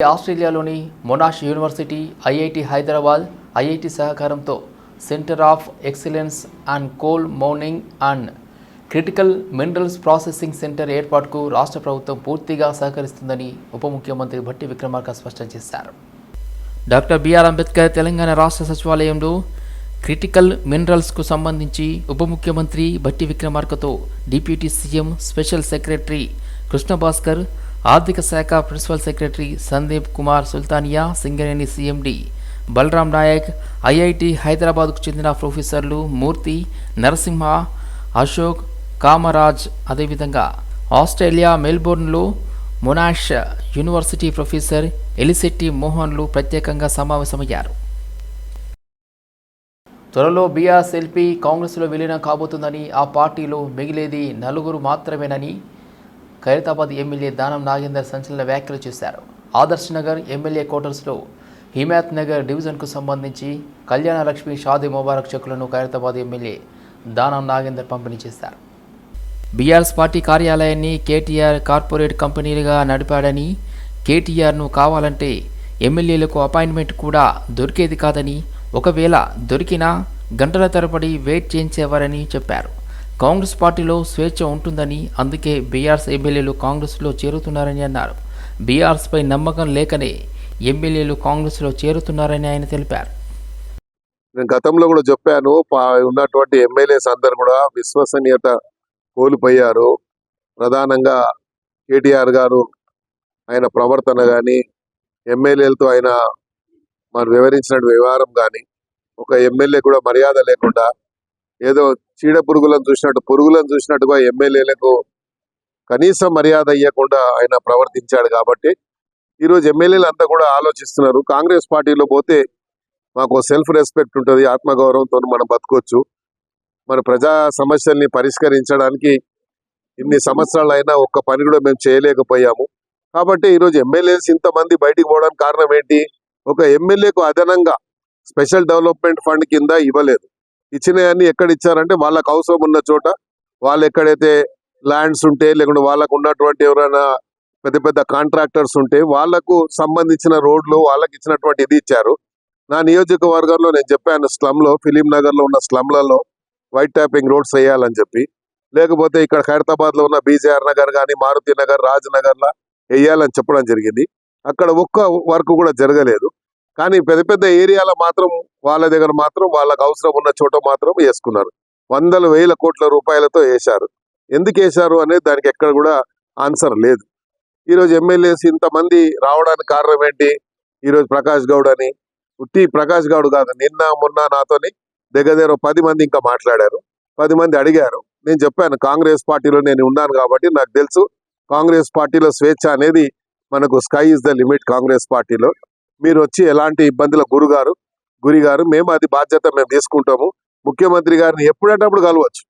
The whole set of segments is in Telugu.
ఆస్ట్రేలియాలోని Monash university IIT Hyderabad IIT సహకారంతో centre of excellence and coal mining and critical minerals processing centre ఏర్పాటుకు రాష్ట్ర ప్రభుత్వం పూర్తిగా సహకరిస్తుందని ఉప ముఖ్యమంత్రి భట్టి విక్రమార్క స్పష్టం చేశారు. డాక్టర్ బిఆర్ అంబేద్కర్ తెలంగాణ రాష్ట్ర సచివాలయంలో క్రిటికల్ మినరల్స్కు సంబంధించి ఉప ముఖ్యమంత్రి Bhatti విక్రమార్కతో deputy CM special secretary Krishnabhaskar ఆర్థిక శాఖ principal secretary Sandeep Kumar Sultania Singareni CMD Balaram Naik IIT హైదరాబాద్కు చెందిన ప్రొఫెసర్లు మూర్తి నరసింహ అశోక్ కామరాజ్ అదేవిధంగా ఆస్ట్రేలియా మెల్బోర్న్లో మొనాష్ యూనివర్సిటీ ప్రొఫెసర్ ఎలిసెట్టి మోహన్లు ప్రత్యేకంగా సమావేశమయ్యారు. త్వరలో బీఆర్ఎస్ ఎల్పీ కాంగ్రెస్లో విలీనం కాబోతుందని ఆ పార్టీలో మిగిలేది నలుగురు మాత్రమేనని ఖైరతాబాద్ ఎమ్మెల్యే దానం నాగేందర్ సంచలన వ్యాఖ్యలు చేశారు. ఆదర్శ్ నగర్ ఎమ్మెల్యే క్వార్టర్స్లో హిమాయత్ నగర్ డివిజన్కు సంబంధించి కళ్యాణ లక్ష్మి షాదీ ముబారక్ చెక్కులను ఖైరతాబాద్ ఎమ్మెల్యే దానం నాగేందర్ పంపిణీ చేశారు. బీఆర్ఎస్ పార్టీ కార్యాలయాన్ని కేటీఆర్ కార్పొరేట్ కంపెనీలుగా నడిపాడని కేటీఆర్ను కావాలంటే ఎమ్మెల్యేలకు అపాయింట్మెంట్ కూడా దొరికేది కాదని ఒకవేళ దొరికినా గంటల తరబడి వెయిట్ చేయించేవారని చెప్పారు. కాంగ్రెస్ పార్టీలో స్వేచ్ఛ ఉంటుందని అందుకే బీఆర్ఎస్ ఎమ్మెల్యేలు కాంగ్రెస్లో చేరుతున్నారని అన్నారు. బీఆర్ఎస్పై నమ్మకం లేకనే ఎమ్మెల్యేలు కాంగ్రెస్లో చేరుతున్నారని ఆయన తెలిపారు. నేను గతంలో కూడా చెప్పాను ఉన్నటువంటి ఎమ్మెల్యేస్ అందరు కూడా విశ్వసనీయత కోల్పోయారు. ప్రధానంగా కేటీఆర్ గారు ఆయన ప్రవర్తన కానీ ఎమ్మెల్యేలతో ఆయన మనం వివరించిన వ్యవహారం కానీ ఒక ఎమ్మెల్యే కూడా మర్యాద లేకుండా ఏదో చీడ పురుగులను చూసినట్టు పురుగులను చూసినట్టుగా ఎమ్మెల్యేలకు కనీసం మర్యాద ఇవ్వకుండా ఆయన ప్రవర్తించాడు కాబట్టి ఈరోజు ఎమ్మెల్యేలు అంతా కూడా ఆలోచిస్తున్నారు. కాంగ్రెస్ పార్టీలో పోతే మాకు సెల్ఫ్ రెస్పెక్ట్ ఉంటుంది ఆత్మగౌరవంతో మనం బతకొచ్చు. మన ప్రజా సమస్యల్ని పరిష్కరించడానికి ఇన్ని సంవత్సరాలు అయినా ఒక్క పని కూడా మేము చేయలేకపోయాము. కాబట్టి ఈరోజు ఎమ్మెల్యేస్ ఇంతమంది బయటికి పోవడానికి కారణం ఏంటి? ఒక ఎమ్మెల్యేకు అదనంగా స్పెషల్ డెవలప్మెంట్ ఫండ్ కింద ఇవ్వలేదు. ఇచ్చినవన్నీ ఎక్కడ ఇచ్చారంటే వాళ్ళకు అవసరం ఉన్న చోట వాళ్ళు ఎక్కడైతే ల్యాండ్స్ ఉంటే లేకుంటే వాళ్ళకు ఉన్నటువంటి ఎవరైనా పెద్ద పెద్ద కాంట్రాక్టర్స్ ఉంటే వాళ్ళకు సంబంధించిన రోడ్లు వాళ్ళకి ఇచ్చినటువంటి ఇది ఇచ్చారు. నా నియోజకవర్గంలో నేను చెప్పాను స్లమ్లో ఫిలిం నగర్లో ఉన్న స్లమ్లలో వైట్ ట్యాపింగ్ రోడ్స్ వేయాలని చెప్పి. లేకపోతే ఇక్కడ ఖైరతాబాద్లో ఉన్న బీజేఆర్ నగర్ కానీ మారుతి నగర్ రాజ్ నగర్ వేయాలని చెప్పడం జరిగింది. అక్కడ ఒక్క వర్క్ కూడా జరగలేదు. కానీ పెద్ద పెద్ద ఏరియాల మాత్రం వాళ్ళ దగ్గర మాత్రం వాళ్ళకు అవసరం ఉన్న చోట మాత్రం వేసుకున్నారు. వందల వేల కోట్ల రూపాయలతో వేశారు. ఎందుకు వేశారు అనేది దానికి ఎక్కడ కూడా ఆన్సర్ లేదు. ఈరోజు ఎమ్మెల్యేస్ ఇంతమంది రావడానికి కారణం ఏంటి? ఈరోజు ప్రకాష్ గౌడ్ అని. ఉట్టి ప్రకాష్ గౌడ్ కాదు నిన్న మొన్న నాతోని దగ్గర దగ్గర పది మంది ఇంకా మాట్లాడారు. పది మంది అడిగారు. నేను చెప్పాను కాంగ్రెస్ పార్టీలో నేను ఉన్నాను కాబట్టి నాకు తెలుసు. కాంగ్రెస్ పార్టీలో స్వేచ్ఛ అనేది మనకు sky is the limit Congress పార్టీలో. మీరు వచ్చి ఎలాంటి ఇబ్బందుల గురుగారు గురి గారు మేము అది బాధ్యత మేము తీసుకుంటాము. ముఖ్యమంత్రి గారిని ఎప్పుడంటప్పుడు కలవచ్చు?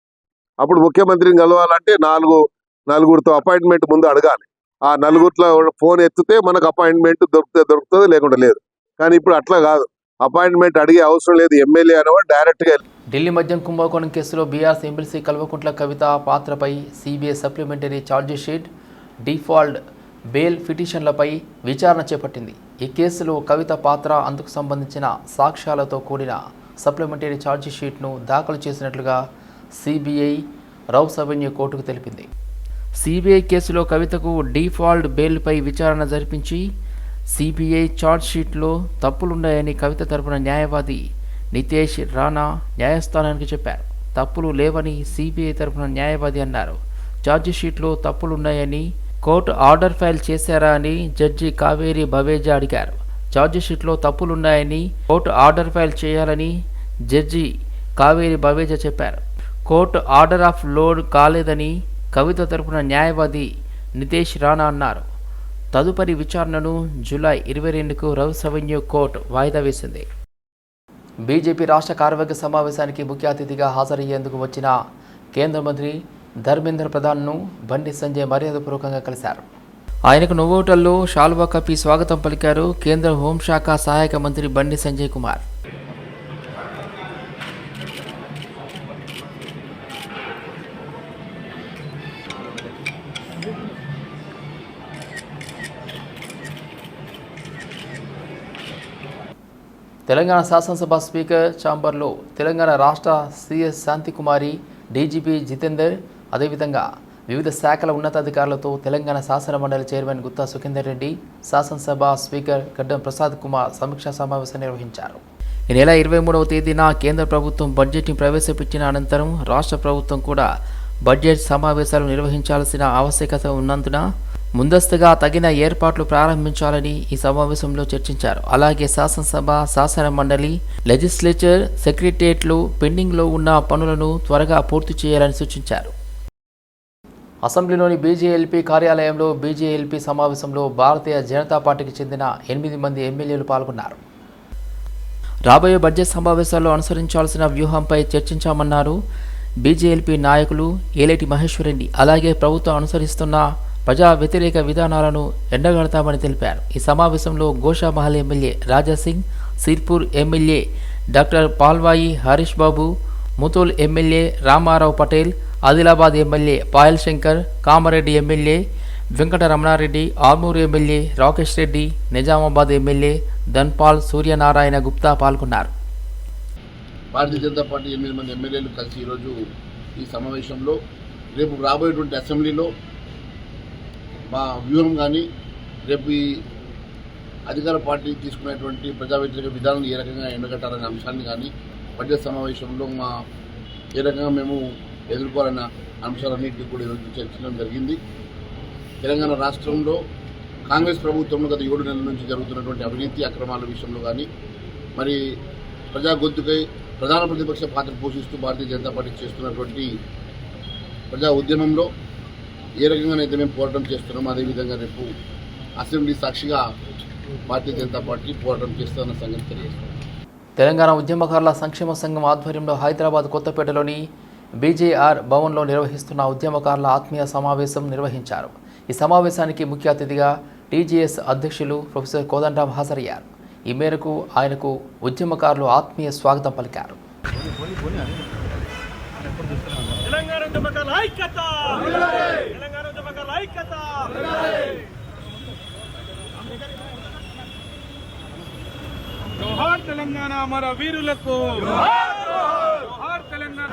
అప్పుడు ముఖ్యమంత్రిని కలవాలంటే నాలుగు నలుగురితో అపాయింట్మెంట్ ముందు అడగాలి. ఆ నలుగురిలో ఫోన్ ఎత్తితే మనకు అపాయింట్మెంట్ దొరికితే దొరుకుతుంది లేకుండా లేదు. కానీ ఇప్పుడు అట్లా కాదు. అపాయింట్మెంట్ అడిగే అవసరం లేదు. ఎమ్మెల్యే అనేవాడు డైరెక్ట్గా ఢిల్లీ మద్యం కుంభకోణం కేసులో బీఆర్ఎస్ ఎమ్మెల్సీ కల్వకుంట్ల కవిత పాత్రపై CBI supplementary chargesheet default bail పిటిషన్లపై విచారణ చేపట్టింది. ఈ కేసులో కవిత పాత్ర అందుకు సంబంధించిన సాక్ష్యాలతో కూడిన సప్లిమెంటరీ ఛార్జిషీట్ను దాఖలు చేసినట్లుగా సిబిఐ రౌస్ అవెన్యూ కోర్టుకు తెలిపింది. సిబిఐ కేసులో కవితకు డిఫాల్ట్ బెయిల్పై విచారణ జరిపించి సిబిఐ ఛార్జ్షీట్లో తప్పులున్నాయని కవిత తరపున న్యాయవాది నితేష్ రాణా న్యాయస్థానానికి చెప్పారు. తప్పులు లేవని సిబిఐ తరపున న్యాయవాది అన్నారు. ఛార్జిషీట్లో తప్పులున్నాయని కోర్టు ఆర్డర్ ఫైల్ చేశారా అని జడ్జి కావేరి బవేజా అడిగారు. ఛార్జిషీట్లో తప్పులున్నాయని కోర్టు ఆర్డర్ ఫైల్ చేయాలని జడ్జి కావేరి బవేజా చెప్పారు. కోర్టు ఆర్డర్ ఆఫ్ లోడ్ కాలేదని కవిత తరపున న్యాయవాది నితేష్ రాణా అన్నారు. తదుపరి విచారణను జూలై ఇరవై రెండుకు రౌస్ అవెన్యూ కోర్టు వాయిదా వేసింది. బీజేపీ రాష్ట్ర కార్యవర్గ సమావేశానికి ముఖ్య అతిథిగా హాజరయ్యేందుకు వచ్చిన కేంద్ర మంత్రి ధర్మేంద్ర ప్రధాన్ను బండి సంజయ్ మర్యాదపూర్వకంగా కలిశారు. ఆయనకు నోవోటల్లో షాల్వా కప్పి స్వాగతం పలికారు కేంద్ర హోంశాఖ సహాయక మంత్రి బండి సంజయ్ కుమార్. తెలంగాణ శాసనసభ స్పీకర్ ఛాంబర్లో తెలంగాణ రాష్ట్ర సిఎస్ శాంతికుమారి డీజీపీ జితేందర్ అదేవిధంగా వివిధ శాఖల ఉన్నతాధికారులతో తెలంగాణ శాసన మండలి చైర్మన్ గుత్తా సుఖేందర్ రెడ్డి శాసనసభ స్పీకర్ గడ్డం ప్రసాద్ కుమార్ సమీక్షా సమావేశం నిర్వహించారు. ఈ నెల ఇరవై మూడవ తేదీన కేంద్ర ప్రభుత్వం బడ్జెట్ని ప్రవేశపెట్టిన అనంతరం రాష్ట్ర ప్రభుత్వం కూడా బడ్జెట్ సమావేశాలు నిర్వహించాల్సిన ఆవశ్యకత ఉన్నందున ముందస్తుగా తగిన ఏర్పాట్లు ప్రారంభించాలని ఈ సమావేశంలో చర్చించారు. అలాగే శాసనసభ శాసన మండలి లెజిస్లేచర్ సెక్రటేరియట్లు పెండింగ్లో ఉన్న పనులను త్వరగా పూర్తి చేయాలని సూచించారు. అసెంబ్లీలోని బీజేఎల్పీ కార్యాలయంలో బీజేఎల్పీ సమావేశంలో భారతీయ జనతా పార్టీకి చెందిన ఎనిమిది మంది ఎమ్మెల్యేలు పాల్గొన్నారు. రాబోయే బడ్జెట్ సమావేశాల్లో అనుసరించాల్సిన వ్యూహంపై చర్చించామన్నారు బీజేఎల్పీ నాయకులు ఏలేటి మహేశ్వరెడ్డి అలాగే ప్రభుత్వం అనుసరిస్తున్న ప్రజా వ్యతిరేక విధానాలను ఎండగడతామని తెలిపారు. ఈ సమావేశంలో Goshamahal MLA Raja Singh Sirpur MLA doctor Palvai Harish Babu Mudhol MLA Ramarao Patel Adilabad MLA Payal Shankar Kamareddy MLA Venkata Ramanareddy Armoor MLA Rakesh Reddy Nizamabad MLA Dhanpal Suryanarayana Gupta పాల్గొన్నారు. భారతీయ జనతా పార్టీ ఎనిమిది మంది ఎమ్మెల్యేలు కలిసి ఈరోజు ఈ సమావేశంలో రేపు రాబోయేటువంటి అసెంబ్లీలో మా వ్యూహం కానీ రేపు ఈ అధికార పార్టీ తీసుకునేటువంటి ప్రజా వ్యతిరేక విధానం ఏ రకంగా ఎండగట్టాలనే అంశాన్ని కానీ బడ్జెట్ సమావేశంలో మా ఏ రకంగా మేము ఎదుర్కోవాలన్న అంశాలన్నింటినీ కూడా ఈరోజు చర్చించడం జరిగింది. తెలంగాణ రాష్ట్రంలో కాంగ్రెస్ ప్రభుత్వంలో గత ఏడు నెలల నుంచి జరుగుతున్నటువంటి అవినీతి అక్రమాల విషయంలో కానీ మరి ప్రజా గొంతుకై ప్రధాన ప్రతిపక్ష పాత్ర పోషిస్తూ భారతీయ జనతా పార్టీ చేస్తున్నటువంటి ప్రజా ఉద్యమంలో ఏ రకంగానైతే మేము పోరాటం చేస్తున్నామో అదేవిధంగా రేపు అసెంబ్లీ సాక్షిగా భారతీయ జనతా పార్టీ పోరాటం చేస్తున్న సంగతి తెలియజేస్తాం తెలంగాణ ఉద్యమకారుల సంక్షేమ సంఘం ఆధ్వర్యంలో హైదరాబాద్ కొత్తపేటలోని బీజేఆర్ భవన్లో నిర్వహిస్తున్న ఉద్యమకారుల ఆత్మీయ సమావేశం నిర్వహించారు. ఈ సమావేశానికి ముఖ్య అతిథిగా టీజీఎస్ అధ్యక్షులు ప్రొఫెసర్ కోదండరామ్ హాజరయ్యారు ఈ మేరకు ఆయనకు ఉద్యమకారులు ఆత్మీయ స్వాగతం పలికారు. తెలంగాణ మన వీరులకు! తెలంగాణ!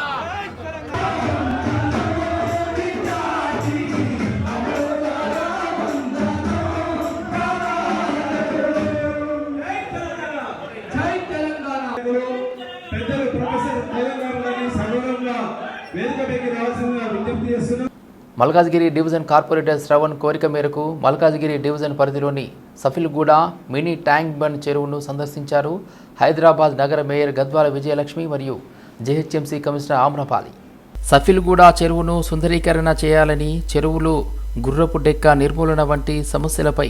మల్కాజ్గిరి డివిజన్ కార్పొరేటర్ శ్రవణ్ కోరిక మేరకు మల్కాజ్గిరి డివిజన్ పరిధిలోని సఫిల్గూడ మినీ ట్యాంక్ బండ్ చెరువును సందర్శించారు హైదరాబాద్ నగర మేయర్ గద్వాల విజయలక్ష్మి మరియు జెహెచ్ఎంసీ కమిషనర్ ఆమ్రపాలి. సఫిల్గూడ చెరువును సుందరీకరణ చేయాలని చెరువులు గుర్రపు డెక్క నిర్మూలన వంటి సమస్యలపై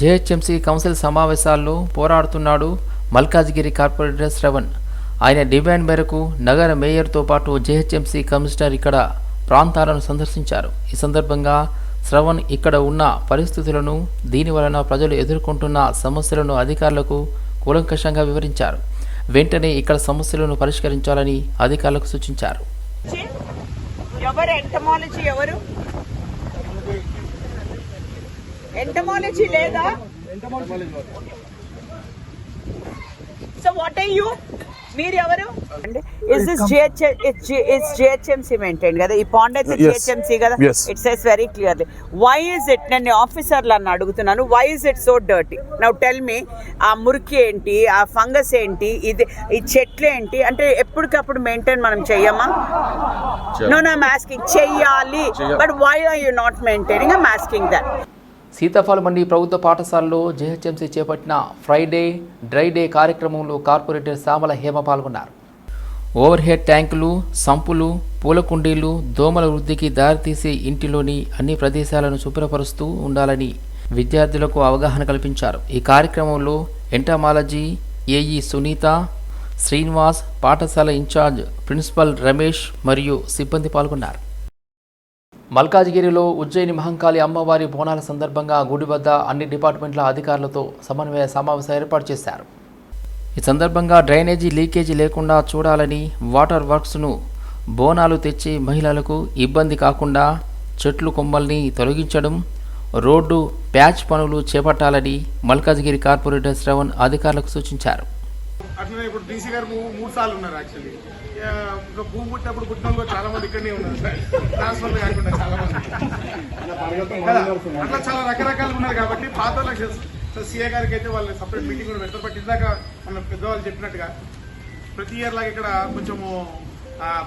జెహెచ్ఎంసీ కౌన్సిల్ సమావేశాల్లో పోరాడుతున్నాడు మల్కాజ్గిరి కార్పొరేటర్ శ్రవణ్. ఆయన డిమాండ్ మేరకు నగర మేయర్తో పాటు జెహెచ్ఎంసీ కమిషనర్ ఇక్కడ ప్రాంతాలను సందర్శించారు. ఈ సందర్భంగా శ్రవణ్ ఇక్కడ ఉన్న పరిస్థితులను దీని వలన ప్రజలు ఎదుర్కొంటున్న సమస్యలను అధికారులకు కూలంకషంగా వివరించారు. వెంటనే ఇక్కడ సమస్యలను పరిష్కరించాలని అధికారులకు సూచించారు. ఎవరు ఎంటమాలజీ ఎవరు? ఎంటమాలజీ లేదా? సో వాట్ మీరు ఎవరు ఇస్ ఇట్స్ జిహెచ్ఎంసీ మెయింటైన్ కదా? ఈ పాండ్ అయితే జిహెచ్ఎంసీ కదా? It says very clearly why is it నేను ఆఫీసర్లు అని అడుగుతున్నాను why is it so dirty now tell me ఆ మురికి ఏంటి ఆ ఫంగస్ ఏంటి ఇది ఈ చెట్లు ఏంటి అంటే ఎప్పటికప్పుడు మెయింటైన్ మనం చెయ్యమా? నో నో ఆస్కింగ్ చెయ్యాలి. But why are you not maintaining I'm asking that Sitaphal Mandi ప్రభుత్వ పాఠశాలలో జెహెచ్ఎంసీ చేపట్టిన ఫ్రైడే డ్రై డే కార్యక్రమంలో కార్పొరేటర్ శ్యామల హేమ పాల్గొన్నారు. ఓవర్ హెడ్ ట్యాంకులు సంపులు పూల కుండీలు దోమల వృద్ధికి దారితీసే ఇంటిలోని అన్ని ప్రదేశాలను శుభ్రపరుస్తూ ఉండాలని విద్యార్థులకు అవగాహన కల్పించారు. ఈ కార్యక్రమంలో ఎంటామాలజీ ఏఈ సునీత శ్రీనివాస్ పాఠశాల ఇన్ఛార్జ్ ప్రిన్సిపల్ రమేష్ మరియు సిబ్బంది పాల్గొన్నారు. మల్కాజ్గిరిలో ఉజ్జయిని మహంకాళి అమ్మవారి బోనాల సందర్భంగా గుడి వద్ద అన్ని డిపార్ట్మెంట్ల అధికారులతో సమన్వయ సమావేశం ఏర్పాటు చేశారు. ఈ సందర్భంగా డ్రైనేజీ లీకేజీ లేకుండా చూడాలని వాటర్ వర్క్స్ను బోనాలు తెచ్చి మహిళలకు ఇబ్బంది కాకుండా చెట్లు కొమ్మల్ని తొలగించడం రోడ్డు ప్యాచ్ పనులు చేపట్టాలని మల్కాజ్గిరి కార్పొరేటర్ శ్రవణ్ అధికారులకు సూచించారు. అట్లనే ఇప్పుడు డీసీ గారు మూడు సార్లు ఉన్నారు యాక్చువల్లీ ఇంకా భూమి పుట్టినప్పుడు పుట్టిన చాలా మంది ఇక్కడనే ఉన్నారు. ట్రాన్స్ఫర్ కాకుండా చాలా మంది. అట్లా చాలా రకరకాలు ఉన్నారు కాబట్టి పాత వాళ్ళకి సీఏ గారికి అయితే వాళ్ళు సపరేట్ మీటింగ్ కూడా పెడతారు. బట్ ఇందాక మన పెద్దవాళ్ళు చెప్పినట్టుగా ప్రతి ఇయర్ లాగా ఇక్కడ కొంచెము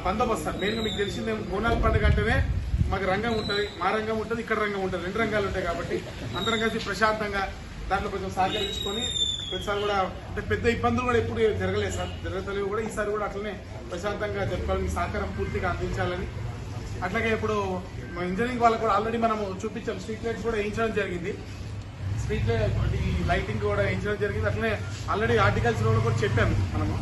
బందోబస్తు సార్. మెయిన్గా మీకు తెలిసిందే బోనాల పండుగ అంటేనే మాకు రంగం ఉంటుంది మా రంగం ఉంటుంది ఇక్కడ రంగం ఉంటుంది. రెండు రంగాలు ఉంటాయి కాబట్టి అందరం కలిసి ప్రశాంతంగా దాంట్లో కొంచెం సహకరించుకొని ప్రతిసారి కూడా అంటే పెద్ద ఇబ్బందులు కూడా ఎప్పుడు జరగలేదు సార్. జరగతలేవు కూడా. ఈసారి కూడా అట్లనే ప్రశాంతంగా జరపాలని సహకారం పూర్తిగా అందించాలని. అట్లాగే ఇప్పుడు ఇంజనీరింగ్ వాళ్ళకు కూడా ఆల్రెడీ మనం చూపించాం. స్ట్రీట్ లైట్స్ కూడా వేయించడం జరిగింది. స్ట్రీట్ లైట్ ఈ లైటింగ్ కూడా వేయించడం జరిగింది. అట్లనే ఆల్రెడీ ఆర్టికల్స్ కూడా చెప్పాను మనము.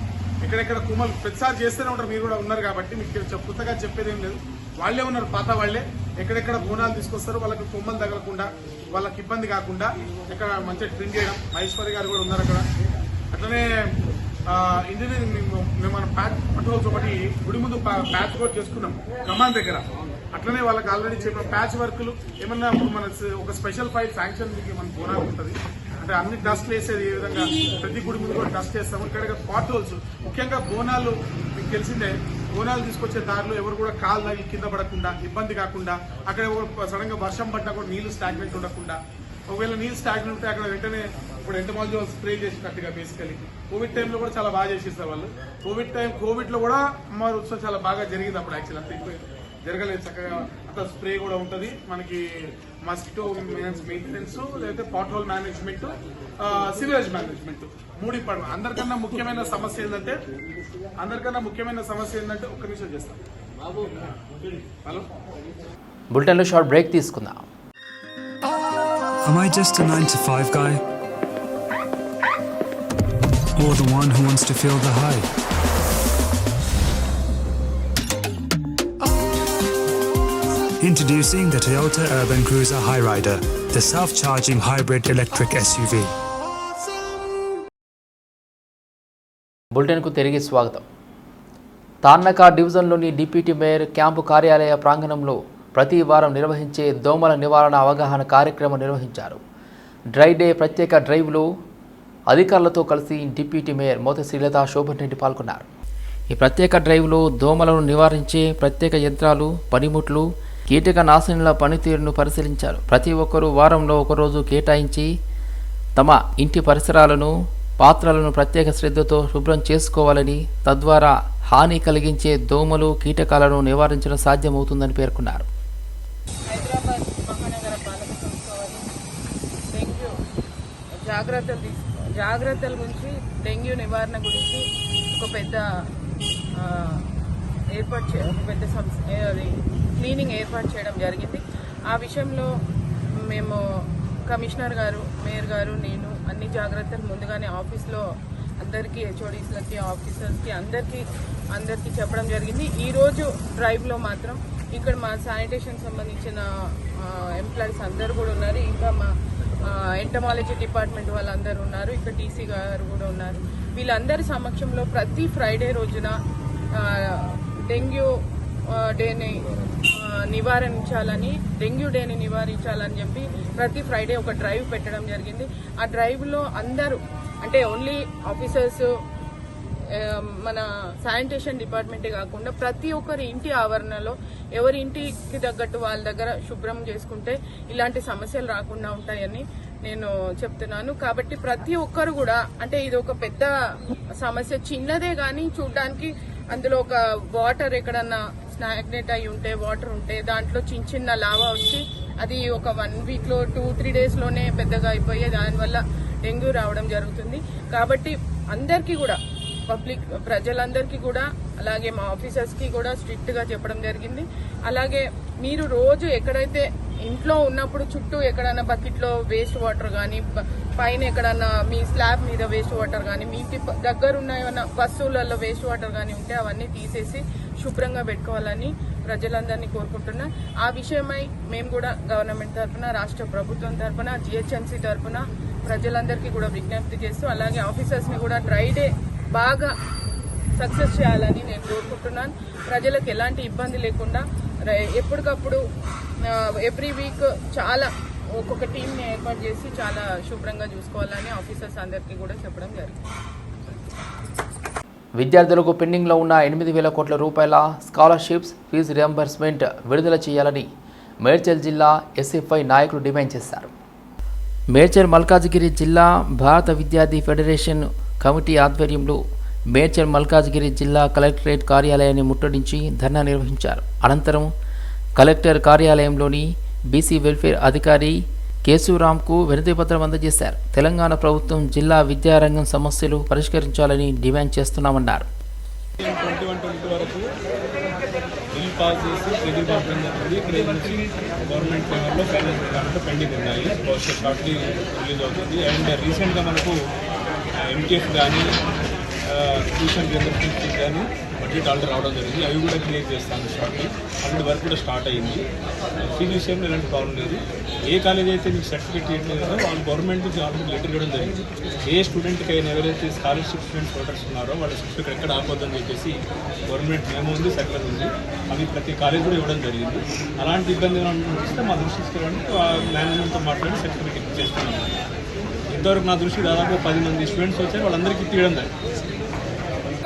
ఎక్కడెక్కడ కుమలు ప్రతిసారి చేస్తూనే ఉంటారు. మీరు కూడా ఉన్నారు కాబట్టి మీకు కొత్తగా చెప్పేది ఏం లేదు. వాళ్ళే ఉన్నారు. పాత వాళ్ళే. ఎక్కడెక్కడ బోనాలు తీసుకొస్తారు వాళ్ళకి కొమ్మలు తగలకుండా వాళ్ళకి ఇబ్బంది కాకుండా ఇక్కడ మంచిగా ట్రిమ్ చేయడం. మహేశ్వరి గారు కూడా ఉన్నారు అక్కడ. అట్లనే ఇంజనీరింగ్ మేము మన ప్యాచ్ పట్టుకోవచ్చు. ఒకటి గుడి ముందు ప్యాచ్ కూడా చేసుకున్నాం కమాన్ దగ్గర. అట్లనే వాళ్ళకి ఆల్రెడీ చెప్పిన ప్యాచ్ వర్క్లు ఏమన్నా ఇప్పుడు మన ఒక స్పెషల్ ఫైల్ శాంక్షన్ మన బోనాలు ఉంటుంది. అంటే అన్ని డస్ట్ వేసేది ఏ విధంగా? ప్రతి గుడి ముందు కూడా డస్ట్ వేస్తాము. ఇక్కడ పాట్ హోల్స్ ముఖ్యంగా బోనాలు మీకు తెలిసిందే బోనాలు తీసుకొచ్చే దారిలో ఎవరు కూడా కాలు తాగి కింద పడకుండా ఇబ్బంది కాకుండా అక్కడ సడన్గా వర్షం పడ్డా కూడా నీళ్ళు స్టాగ్నెంట్ ఉండకుండా ఒకవేళ నీళ్ళు స్టాగ్నెంట్ ఉంటే అక్కడ వెంటనే ఇప్పుడు ఎంటమాలజీ స్ప్రే చేసినట్టుగా బేసికలీ కోవిడ్ టైంలో కూడా చాలా బాగా చేసేస్తారు వాళ్ళు. కోవిడ్ టైం కోవిడ్లో కూడా అమ్మవారి ఉత్సవం చాలా బాగా జరిగింది అప్పుడు యాక్చువల్ అంత జరగలేదు చక్కగా అంత స్ప్రే కూడా ఉంటుంది. మనకి మస్కిటో మెయింటెనెన్స్ లేకపోతే pothole management sewage management మూడు ఇప్పుడు అందరికన్నా ముఖ్యమైన సమస్య ఏంటంటే అందరికన్నా ముఖ్యమైన సమస్య ఏంటంటే ఒక్క నిమిషం చేస్తాం. హలో. బులెటిన్లో షార్ట్ బ్రేక్ తీసుకుందాం. Am I just a 9 to 5 guy? Or the one who wants to feel the high? Introducing the Toyota Urban Cruiser Highrider, the self charging hybrid electric SUV. బులెటిన్కు తిరిగి స్వాగతం. తాన్నక డివిజన్లోని డిప్యూటీ మేయర్ క్యాంపు కార్యాలయ ప్రాంగణంలో ప్రతి వారం నిర్వహించే దోమల నివారణ అవగాహన కార్యక్రమం నిర్వహించారు. డ్రై డే ప్రత్యేక డ్రైవ్లో అధికారులతో కలిసి డిప్యూటీ మేయర్ మోత శ్రీలత శోభన్ రెడ్డి పాల్గొన్నారు. ఈ ప్రత్యేక డ్రైవ్లో దోమలను నివారించే ప్రత్యేక యంత్రాలు పనిముట్లు కీటక నాశనుల పనితీరును పరిశీలించారు. ప్రతి ఒక్కరూ వారంలో ఒకరోజు కేటాయించి తమ ఇంటి పరిసరాలను పాత్రలను ప్రత్యేక శ్రద్ధతో శుభ్రం చేసుకోవాలని తద్వారా హాని కలిగించే దోమలు కీటకాలను నివారించడం సాధ్యమవుతుందని పేర్కొన్నారు. జాగ్రత్తలు తీసు జాగ్రత్తల గురించి డెంగ్యూ నివారణ గురించి ఒక పెద్ద ఏర్పాటు ఒక పెద్ద సంస్థ అది క్లీనింగ్ ఏర్పాటు చేయడం జరిగింది. ఆ విషయంలో మేము కమిషనర్ గారు మేయర్ గారు నేను అన్ని జాగ్రత్తలు ముందుగానే ఆఫీస్లో అందరికీ హెచ్ఓడీస్లకి ఆఫీసర్స్కి అందరికీ అందరికీ చెప్పడం జరిగింది. ఈరోజు డ్రైవ్లో మాత్రం ఇక్కడ మా శానిటేషన్ సంబంధించిన ఎంప్లాయీస్ అందరు కూడా ఉన్నారు. ఇంకా మా ఎంటమాలజీ డిపార్ట్మెంట్ వాళ్ళందరూ ఉన్నారు. ఇక్కడ టీసీ గారు కూడా ఉన్నారు. వీళ్ళందరి సమక్షంలో ప్రతి ఫ్రైడే రోజున డెంగ్యూ డేని నివారించాలని డెంగ్యూ డేని నివారించాలని చెప్పి ప్రతి ఫ్రైడే ఒక డ్రైవ్ పెట్టడం జరిగింది. ఆ డ్రైవ్లో అందరూ అంటే ఓన్లీ ఆఫీసర్స్ మన శానిటేషన్ డిపార్ట్మెంటే కాకుండా ప్రతి ఒక్కరి ఇంటి ఆవరణలో ఎవరి ఇంటికి తగ్గట్టు వాళ్ళ దగ్గర శుభ్రం చేసుకుంటే ఇలాంటి సమస్యలు రాకుండా ఉంటాయని నేను చెప్తున్నాను. కాబట్టి ప్రతి ఒక్కరు కూడా అంటే ఇది ఒక పెద్ద సమస్య. చిన్నదే కానీ చూడడానికి అందులో ఒక వాటర్ ఎక్కడన్నా స్నాగ్నెట్ అయి ఉంటే వాటర్ ఉంటే దాంట్లో చిన్న చిన్న లావా వచ్చి అది ఒక వన్ వీక్లో టూ త్రీ డేస్లోనే పెద్దగా అయిపోయి దానివల్ల డెంగ్యూ రావడం జరుగుతుంది. కాబట్టి అందరికీ కూడా పబ్లిక్ ప్రజలందరికీ కూడా అలాగే మా ఆఫీసర్స్కి కూడా స్ట్రిక్ట్గా చెప్పడం జరిగింది. అలాగే మీరు రోజు ఎక్కడైతే ఇంట్లో ఉన్నప్పుడు చుట్టూ ఎక్కడైనా బకెట్లో వేస్ట్ వాటర్ కానీ పైన ఎక్కడన్నా మీ స్లాబ్ మీద వేస్ట్ వాటర్ కానీ మీకు దగ్గర ఉన్న దగ్గరున్న ఏమైనా వస్తువులలో వేస్ట్ వాటర్ కానీ ఉంటే అవన్నీ తీసేసి శుభ్రంగా పెట్టుకోవాలని ప్రజలందరినీ కోరుకుంటున్నా. ఆ విషయమై మేము కూడా గవర్నమెంట్ తరఫున రాష్ట్ర ప్రభుత్వం తరఫున జిహెచ్ఎంసీ తరఫున ప్రజలందరికీ కూడా విజ్ఞప్తి చేస్తూ అలాగే ఆఫీసర్స్ని కూడా డ్రై డే బాగా సక్సెస్ చేయాలని నేను కోరుకుంటున్నాను. ప్రజలకు ఎలాంటి ఇబ్బంది లేకుండా ఎప్పటికప్పుడు ఎవ్రీ వీక్ చాలా ఒక్కొక్క టీంని ఏర్పాటు చేసి చాలా శుభ్రంగా చూసుకోవాలని ఆఫీసర్స్ అందరికీ కూడా చెప్పడం జరిగింది. విద్యార్థులకు పెండింగ్లో ఉన్న ఎనిమిది వేల కోట్ల రూపాయల స్కాలర్షిప్స్ ఫీజు రియంబర్స్మెంట్ విడుదల చేయాలని మేడ్చల్ జిల్లా ఎస్ఎఫ్ఐ నాయకులు డిమాండ్ చేశారు. మేడ్చల్ మల్కాజ్గిరి జిల్లా భారత విద్యార్థి ఫెడరేషన్ కమిటీ ఆధ్వర్యంలో మేడ్చల్ మల్కాజ్గిరి జిల్లా కలెక్టరేట్ కార్యాలయాన్ని ముట్టడించి ధర్నా నిర్వహించారు. అనంతరం కలెక్టర్ కార్యాలయంలోని బీసీ వెల్ఫేర్ అధికారి కేశవరాంకు వినతిపత్రం అందజేశారు తెలంగాణ ప్రభుత్వం జిల్లా విద్యారంగం సమస్యలు పరిష్కరించాలని డిమాండ్ చేస్తున్నామన్నారు పాస్ చేసి పంపడం జరిగింది నుంచి గవర్నమెంట్ లెవెల్లో ఫైనాన్స్ దాంట్లో పెండింగ్ ఉన్నాయి బహుశా షార్ట్లీ రిలీజ్ అవుతుంది అండ్ రీసెంట్గా మనకు ఎంటీఎఫ్ కానీ ట్యూషన్ రియంబర్స్మెంట్ కానీ అప్డేట్ ఆల్రెడీ రావడం జరిగింది. అవి కూడా క్లియర్ చేస్తాను షార్ట్లీ అప్పటి వరకు కూడా స్టార్ట్ అయ్యింది ఫీజు విషయంలో ఎలాంటి ప్రాబ్లం లేదు. ఏ కాలేజ్ అయితే మీకు సర్టిఫికేట్ ఇవ్వట్లేదో వాళ్ళు గవర్నమెంట్ నుంచి ఆల్రెడీ లెటర్ ఇవ్వడం జరిగింది. ఏ స్టూడెంట్కి అయినా ఎవరైతే స్కాలర్షిప్ స్టూడెంట్స్ హోల్డర్స్ ఉన్నారో వాళ్ళ సర్టిఫికేట్ ఎక్కడ ఆపొద్దని చెప్పేసి గవర్నమెంట్ మేము ఉంది సర్కల్ ఉంది. అవి ప్రతి కాలేజ్ కూడా ఇవ్వడం జరిగింది. అలాంటి ఇబ్బంది ఏమైనా మా దృష్టి తీసుకురండి మేనేజ్మెంట్తో మాట్లాడి సర్టిఫికేట్ ఇచ్చేస్తున్నాం ఇంతవరకు నా దృష్టి దాదాపు పది మంది స్టూడెంట్స్ వచ్చారు. వాళ్ళందరికీ తీయడం జరిగింది.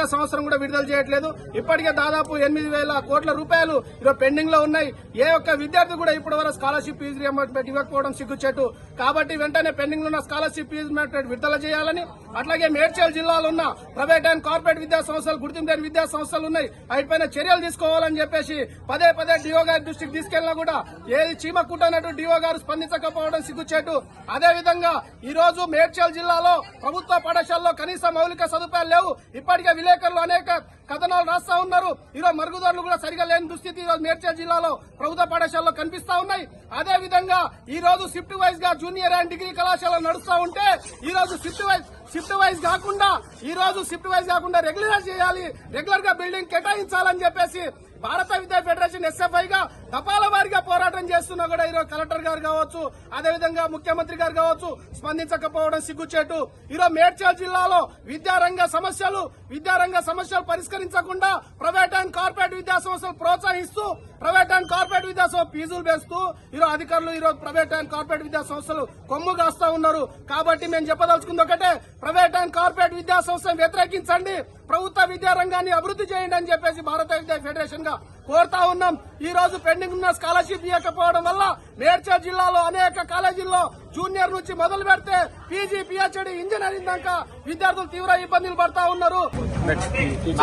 ఇంకా సంవత్సరం కూడా విడుదల చేయట్లేదు. ఇప్పటికే దాదాపు ఎనిమిది వేల కోట్ల రూపాయలు ఈరోజు పెండింగ్లో ఉన్నాయి. ఏ ఒక్క విద్యార్థి కూడా ఇప్పటి వరకు స్కాలర్షిప్ ఫీజు రియంబర్స్మెంట్ ఇవ్వకపోవడం సిగ్గుచేటు. కాబట్టి వెంటనే పెండింగ్లో ఉన్న స్కాలర్షిప్ ఫీజు విడుదల చేయాలని అట్లాగే మేడ్చల్ జిల్లాలో ఉన్న ప్రైవేట్ అండ్ కార్పొరేట్ విద్యా సంస్థలు గుర్తింపు లేని విద్యా సంస్థలు ఉన్నాయి. వాటిపైన చర్యలు తీసుకోవాలని చెప్పేసి పదే పదే డిఓ గారి దృష్టికి తీసుకెళ్ళినా కూడా ఏది చీమకుంటున్నట్టు డిఓ గారు స్పందించకపోవడం సిగ్గుచేటు. అదేవిధంగా ఈ రోజు మేడ్చల్ జిల్లాలో ప్రభుత్వ పాఠశాలలో కనీస మౌలిక సదుపాయాలు లేవు. ఇప్పటికే విలేకరులు అనేక కథనాలు రాస్తా ఉన్నారు. ఈరోజు మరుగుదొడ్లు కూడా సరిగా లేని దుస్థితి ఈరోజు మేడ్చల్ జిల్లాలో ప్రభుత్వ పాఠశాలలో కనిపిస్తా ఉన్నాయి. అదే విధంగా ఈ రోజు షిఫ్ట్ వైజ్గా జూనియర్ అండ్ డిగ్రీ కళాశాల నడుస్తా ఉంటే ఈ రోజు షిఫ్ట్ వైజ్ షిఫ్ట్ వైజ్ కాకుండా ఈ రోజు షిఫ్ట్ వైజ్ కాకుండా రెగ్యులర్ చేయాలి. రెగ్యులర్గా బిల్డింగ్ కేటాయించాలని చెప్పేసి భారత విద్యా ఫెడరేషన్ ఎస్ఎఫ్ఐ గా తపాల వారిగా పోరాటం చేస్తున్నా కూడా ఈరోజు కలెక్టర్ గారు కావచ్చు అదేవిధంగా ముఖ్యమంత్రి గారు కావచ్చు స్పందించకపోవడం సిగ్గుచేటు. ఈరోజు మేడ్చల్ జిల్లాలో విద్యారంగ సమస్యలు విద్యారంగ సమస్యలు పరిష్కరించకుండా ప్రైవేట్ అండ్ కార్పొరేట్ విద్యా సంస్థలు ప్రోత్సహిస్తూ ప్రైవేట్ అండ్ కార్పొరేట్ విద్యా సంస్థ ఫీజులు వేస్తూ ఈరోజు అధికారులు ఈరోజు ప్రైవేట్ అండ్ కార్పొరేట్ విద్యా సంస్థలు కొమ్ము కాస్తా ఉన్నారు. కాబట్టి మేము చెప్పదలుచుకుంది ఒకటే ప్రైవేట్ అండ్ కార్పొరేట్ విద్యా సంస్థను వ్యతిరేకించండి. ప్రభుత్వ విద్యా రంగాన్ని అభివృద్ధి చేయండి అని చెప్పేసి భారత విద్యా ఫెడరేషన్గా కోరుతా ఉన్నాం. ఈ రోజు పెండింగ్ ఉన్న స్కాలర్షిప్ ఇవ్వకపోవడం వల్ల మేడ్చల్ జిల్లాలో అనేక కాలేజీల్లో జూనియర్ నుంచి మొదలు పెడితే పీజీ పిహెచ్డి ఇంజనీరింగ్ దాకా విద్యార్థులు తీవ్ర ఇబ్బందులు పడతా ఉన్నారు.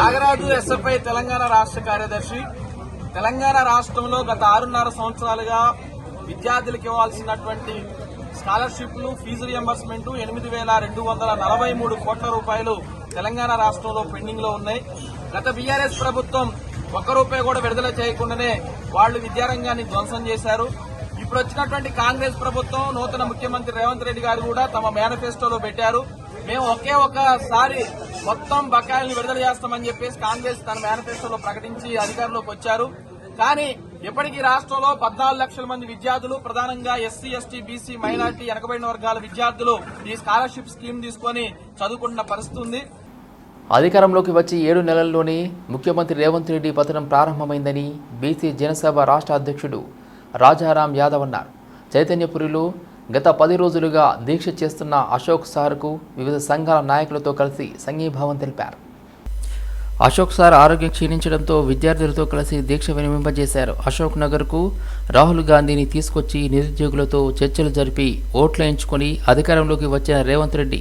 నాగరాజు ఎస్ఎఫ్ఐ తెలంగాణ రాష్ట్ర కార్యదర్శి తెలంగాణ రాష్ట్రంలో గత ఆరున్నర సంవత్సరాలుగా విద్యార్థులకు ఇవ్వాల్సినటువంటి స్కాలర్షిప్లు ఫీజు రియంబర్స్మెంట్ ఎనిమిది వేల రెండు వందల నలభై మూడు కోట్ల రూపాయలు తెలంగాణ రాష్ట్రంలో పెండింగ్లో ఉన్నాయి. గత బీఆర్ఎస్ ప్రభుత్వం ఒక్క రూపాయి కూడా విడుదల చేయకుండానే వాళ్ళు విద్యారంగాన్ని ధ్వంసం చేశారు. ఇప్పుడు వచ్చినటువంటి కాంగ్రెస్ ప్రభుత్వం నూతన ముఖ్యమంత్రి రేవంత్ రెడ్డి గారు కూడా తమ మేనిఫెస్టోలో పెట్టారు. మేము ఒకే ఒక్కసారి మొత్తం బకాయిల్ని విడుదల చేస్తామని చెప్పేసి కాంగ్రెస్ తన మేనిఫెస్టోలో ప్రకటించి అధికారంలోకి వచ్చారు. కానీ ఇప్పటికీ రాష్ట్రంలో పద్నాలుగు లక్షల మంది విద్యార్థులు ప్రధానంగా ఎస్సీ ఎస్టీ బీసీ మైనార్టీ వెనకబడిన వర్గాల విద్యార్థులు ఈ స్కాలర్షిప్ స్కీమ్ తీసుకొని చదువుకుంటున్న పరిస్థితి ఉంది. అధికారంలోకి వచ్చి ఏడు నెలల్లోనే ముఖ్యమంత్రి రేవంత్ రెడ్డి పతనం ప్రారంభమైందని బీసీ జనసభ రాష్ట్ర అధ్యక్షుడు రాజారాం యాదవ్ అన్నారు. చైతన్యపురిలో గత పది రోజులుగా దీక్ష చేస్తున్న అశోక్ సార్కు వివిధ సంఘాల నాయకులతో కలిసి సంఘీభావం తెలిపారు. అశోక్ సార్ ఆరోగ్యం క్షీణించడంతో విద్యార్థులతో కలిసి దీక్ష వినిమింపజేశారు అశోక్ నగర్కు రాహుల్ గాంధీని తీసుకొచ్చి నిరుద్యోగులతో చర్చలు జరిపి ఓట్లు ఎంచుకొని అధికారంలోకి వచ్చిన రేవంత్ రెడ్డి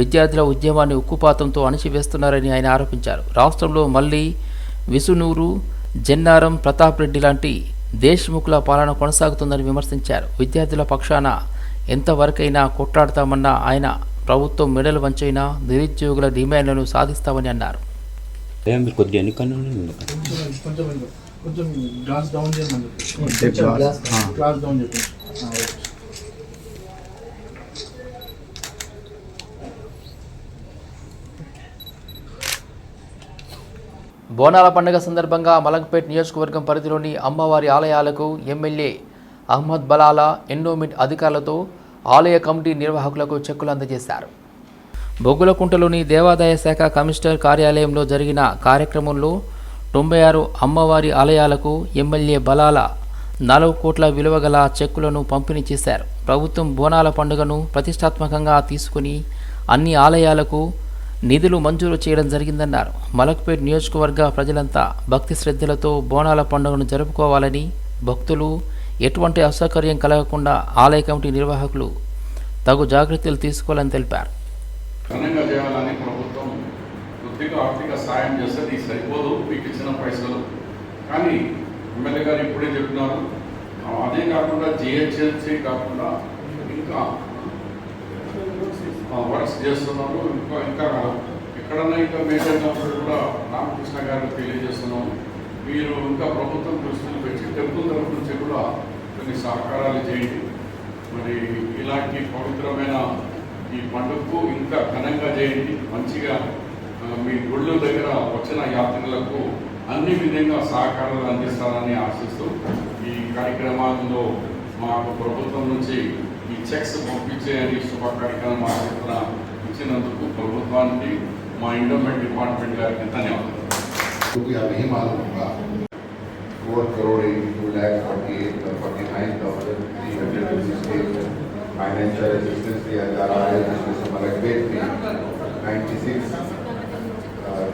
విద్యార్థుల ఉద్యమాన్ని ఉక్కుపాతంతో అణిచివేస్తున్నారని ఆయన ఆరోపించారు. రాష్ట్రంలో మళ్ళీ విసునూరు జన్నారం ప్రతాప్ రెడ్డి లాంటి దేశ్ముఖుల పాలన కొనసాగుతుందని విమర్శించారు. విద్యార్థుల పక్షాన ఎంతవరకైనా కొట్లాడతామన్న ఆయన ప్రభుత్వం మెడలు వంచైనా నిరుద్యోగుల డిమాండ్లను సాధిస్తామని అన్నారు. బోనాల పండుగ సందర్భంగా మలంక్పేట్ నియోజకవర్గం పరిధిలోని అమ్మవారి ఆలయాలకు ఎమ్మెల్యే అహ్మద్ బలాలా ఎండోమెంట్ అధికారులతో ఆలయ కమిటీ నిర్వాహకులకు చెక్కులు అందజేశారు. బొగ్గులకుంటలోని దేవాదాయ శాఖ కమిషనర్ కార్యాలయంలో జరిగిన కార్యక్రమంలో తొంభై ఆరు అమ్మవారి ఆలయాలకు ఎమ్మెల్యే బలాల నాలుగు కోట్ల విలువ గల చెక్కులను పంపిణీ చేశారు. ప్రభుత్వం బోనాల పండుగను ప్రతిష్టాత్మకంగా తీసుకుని అన్ని ఆలయాలకు నిధులు మంజూరు చేయడం జరిగిందన్నారు. మలక్పేట్ నియోజకవర్గ ప్రజలంతా భక్తి శ్రద్ధలతో బోనాల పండుగను జరుపుకోవాలని భక్తులు ఎటువంటి అసౌకర్యం కలగకుండా ఆలయ కమిటీ నిర్వాహకులు తగు జాగ్రత్తలు తీసుకోవాలని తెలిపారు. ఘనంగా చేయాలని ప్రభుత్వం కొద్దిగా ఆర్థిక సాయం చేస్తే నీకు సరిపోదు మీకు ఇచ్చిన పైసలు. కానీ ఎమ్మెల్యే గారు ఇప్పుడే చెప్తున్నారు అదే కాకుండా జిహెచ్ఎంసీ కాకుండా ఇంకా వర్క్స్ చేస్తున్నారు ఇంకా ఇంకా ఎక్కడన్నా ఇంకా మేజర్ కూడా రామకృష్ణ గారికి తెలియజేస్తున్నాము మీరు ఇంకా ప్రభుత్వం దృష్టిలో పెట్టి టెంపుల్ తరఫు నుంచి కూడా కొన్ని సహకారాలు చేయండి. మరి ఇలాంటి పవిత్రమైన ఈ పండుగకు ఇంకా ఘనంగా చేయండి. మంచిగా మీ గుళ్ళు దగ్గర వచ్చిన యాత్రికులకు అన్ని విధంగా సహకారాలు అందిస్తారని ఆశిస్తూ ఈ కార్యక్రమాల్లో మాకు ప్రభుత్వం నుంచి ఈ చెక్స్ పంపించేయని శుభ కార్యక్రమం మా ఇచ్చినందుకు ప్రభుత్వానికి మా ఇండోమెంట్ డిపార్ట్మెంట్ గారికి ధన్యవాదాలు. अब नहीं मालूम होगा। Four crore eighty two lakh forty eight forty nine thousand three hundred financial assistance दिया जा रहा है जिसमें से मलकपेट में नाइन्टी सिक्स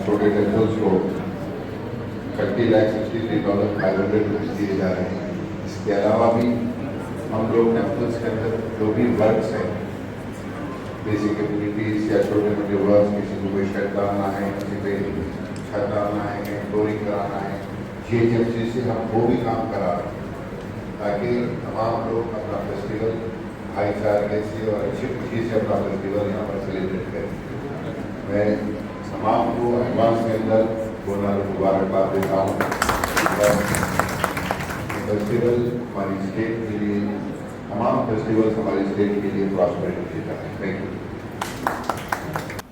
छोटे टेम्पल्स को thirty lakh sixty three thousand five hundred rupees दिए जा रहे हैं। इसके अलावा भी हम लोग टेम्पल्स के अंदर जो भी वर्क्स हैं बेसिक कम्युनिटीज या छोटे मोटे वर्क किसी को कोई शेड डालना है, किसी पे डालना है फ्लोरिंग कराना है। जब से हम वो भी काम करा रहे हैं, ताकि तमाम लोग अपना फेस्टिवल भाईचारे से और अच्छी खुशी से अपना फेस्टिवल यहाँ पर सेलिब्रेट करें। मैं तमाम को एडवांस के अंदर बोना मुबारकबाद देता हूँ। फेस्टिवल हमारी स्टेट के लिए, तमाम फेस्टिवल्स हमारी स्टेट के लिए प्रॉस्पेरिटी है। थैंक यू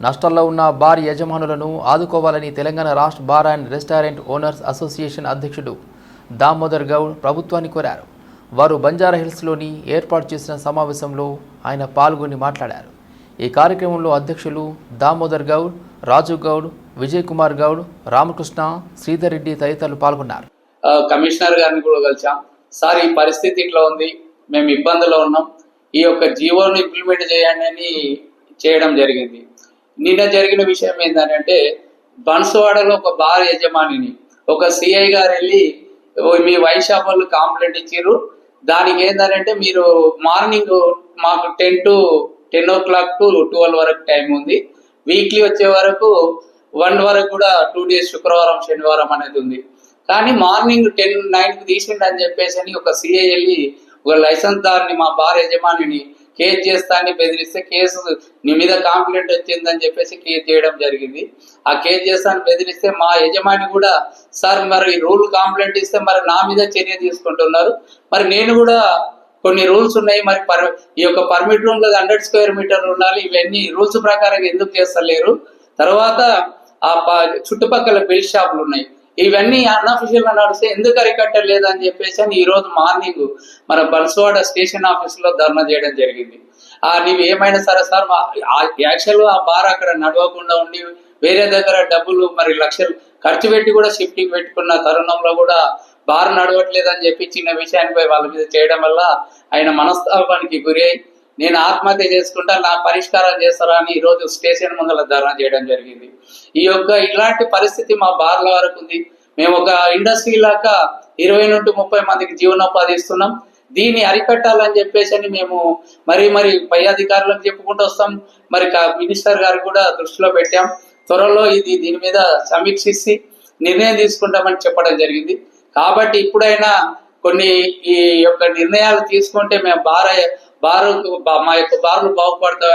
నష్టాల్లో ఉన్న బార్ యజమానులను ఆదుకోవాలని తెలంగాణ రాష్ట్ర bar and restaurant owners association అధ్యక్షుడు దామోదర్ గౌడ్ ప్రభుత్వాన్ని కోరారు. వారు బంజారా హిల్స్లోని ఏర్పాటు చేసిన సమావేశంలో ఆయన పాల్గొని మాట్లాడారు. ఈ కార్యక్రమంలో అధ్యక్షులు దామోదర్ గౌడ్ రాజు గౌడ్ విజయ్ కుమార్ గౌడ్ రామకృష్ణ శ్రీధర్ రెడ్డి తదితరులు పాల్గొన్నారు. కమిషనర్ గారిని కూడా కలిసాం. సార్ ఈ పరిస్థితి ఇట్లా ఉంది. మేము ఇబ్బందులో ఉన్నాం. ఈ యొక్క జీవోను ఇంప్లిమెంట్ చేయండి అని చేయడం జరిగింది. నిన్న జరిగిన విషయం ఏంటంటే బన్సువాడలో ఒక బార్ యజమానిని ఒక సిఐ గారు వెళ్ళి మీ వైన్ షాప్ వాళ్ళు కాంప్లైంట్ ఇచ్చారు దానికి ఏంటంటే మీరు మార్నింగ్ మాకు ten to ten o'clock to twelve వరకు టైం ఉంది. వీక్లీ వచ్చే వరకు వన్ వరకు కూడా టూ డేస్ శుక్రవారం శనివారం అనేది ఉంది. కానీ మార్నింగ్ టెన్ నైన్కి తీసిండు అని చెప్పేసి అని ఒక సిఐ వెళ్ళి ఒక లైసెన్స్ దారిని మా బార్ యజమానిని కేసు చేస్తా అని బెదిరిస్తే కేసు నీ మీద కాంప్లైంట్ వచ్చిందని చెప్పేసి కేసు చేయడం జరిగింది. ఆ కేసు చేస్తాను బెదిరిస్తే మా యజమాని కూడా సార్ మరి రూల్ కాంప్లైంట్ ఇస్తే మరి నా మీద చర్య తీసుకుంటున్నారు. మరి నేను కూడా కొన్ని రూల్స్ ఉన్నాయి మరి పర్ ఈ యొక్క పర్మిట్ రూమ్లో హండ్రెడ్ స్క్వేర్ మీటర్లు ఉండాలి. ఇవన్నీ రూల్స్ ప్రకారం ఎందుకు చేస్తలేరు? తర్వాత ఆ ప- చుట్టుపక్కల బిల్ షాపులు ఉన్నాయి. ఇవన్నీ అన్అఫిషియల్గా నడిస్తే ఎందుకు అరికట్టలేదు అని చెప్పేసి అని ఈ రోజు మార్నింగ్ మన బల్స్వాడ స్టేషన్ ఆఫీస్లో ధర్నా చేయడం జరిగింది. ఆ నీవు ఏమైనా సరే సార్ యాక్చువల్ ఆ బార్ అక్కడ నడవకుండా ఉండి వేరే దగ్గర డబ్బులు మరి లక్షలు ఖర్చు పెట్టి కూడా షిఫ్టింగ్ పెట్టుకున్న తరుణంలో కూడా బార్ నడవట్లేదు అని చెప్పి చిన్న విషయానిపై వాళ్ళ మీద చేయడం వల్ల ఆయన మనస్తాపానికి గురి అయి నేను ఆత్మహత్య చేసుకుంటా నా పరిష్కారం చేస్తారా అని ఈరోజు రోజు స్టేషన్ ముందల ధర్నా చేయడం జరిగింది. ఈ యొక్క ఇలాంటి పరిస్థితి మా బార్ల వరకు ఉంది. మేము ఒక ఇండస్ట్రీ లాగా ఇరవై నుండి ముప్పై మందికి జీవనోపాధి ఇస్తున్నాం. దీన్ని అరికట్టాలని చెప్పేసి అని మేము మరి మరి పై అధికారులకు చెప్పుకుంటూ వస్తాం. మరి కా- మినిస్టర్ గారు కూడా దృష్టిలో పెట్టాం. త్వరలో ఇది దీని మీద సమీక్షించి నిర్ణయం తీసుకుంటామని చెప్పడం జరిగింది. కాబట్టి ఇప్పుడైనా కొన్ని ఈ యొక్క నిర్ణయాలు తీసుకుంటే మేము బార బారు మా యొక్క బార్లు బాగుపడతాయి